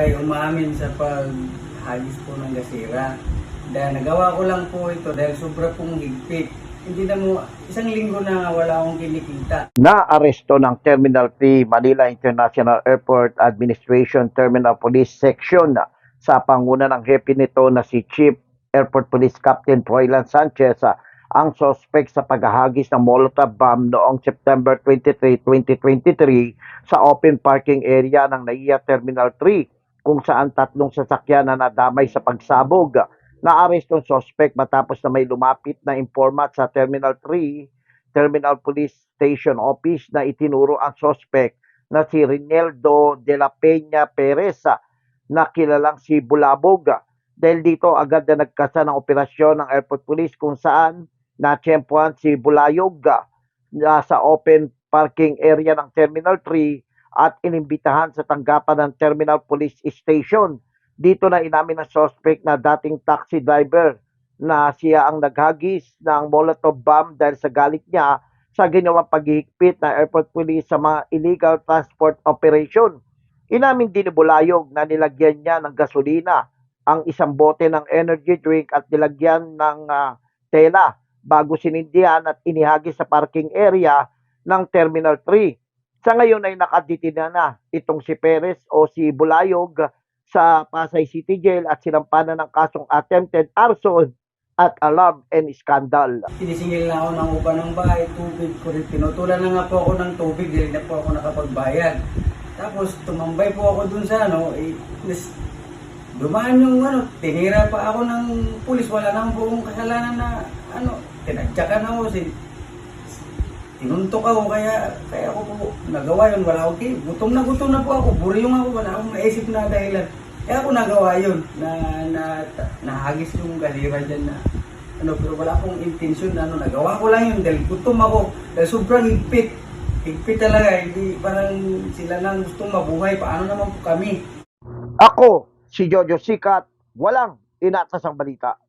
ay umamin sa paghagis po ng gasira. Dahil nagawa ko lang po ito dahil sobra pong higpit. Hindi na mo, isang linggo na wala akong kinikita. na-aresto ng Terminal 3 Manila International Airport Administration Terminal Police Section sa panguna ng hepe nito na si Chief Airport Police Captain Froilan Sanchez ang suspect sa paghahagis ng Molotov bomb noong September 23, 2023 sa open parking area ng NAIA Terminal 3 kung saan tatlong sasakyan na nadamay sa pagsabog. Naaresto ang suspect matapos na may lumapit na informant sa Terminal 3 Terminal Police Station Office na itinuro ang suspect na si Rinaldo de la Peña Perez na kilalang si Bulabog. Dahil dito agad na nagkasa ng operasyon ng Airport Police kung saan natsyempohan si Bulayog na sa open parking area ng Terminal 3 at inimbitahan sa tanggapan ng Terminal Police Station. Dito na inamin ng suspect na dating taxi driver na siya ang naghagis ng Molotov bomb dahil sa galit niya sa ginawang paghihigpit ng airport police sa mga illegal transport operation. Inamin din ni Bulayog na nilagyan niya ng gasolina ang isang bote ng energy drink at nilagyan ng ah, tela bago sinindihan at inihagis sa parking area ng Terminal 3. Sa ngayon ay nakaditina na itong si Perez o si Bulayog sa Pasay City Jail at sinampanan ng kasong attempted arson at alarm and scandal. Sinisingil na ako ng upa ng bahay, tubig ko rin. Pinutulan na nga po ako ng tubig, dahil na po ako nakapagbayad. Tapos tumambay po ako dun sa ano, eh, dumaan yung ano, tinira pa ako ng pulis, wala nang buong kasalanan na ano, tinadyakan ako, si, tinuntok ako, kaya, kaya ako po nagawa yun, wala kin- gutom na gutom na po ako, buryong ako, wala akong maisip na dahilan. Kaya ako nagawa yun, na, na, nahagis yung galira dyan na, ano, pero wala akong intensyon na ano, nagawa ko lang yun dahil gutom ako, dahil sobrang higpit. Higpit talaga, hindi parang sila lang gustong mabuhay, paano naman po kami? Ako, si Jojo Sikat, walang inatasang balita.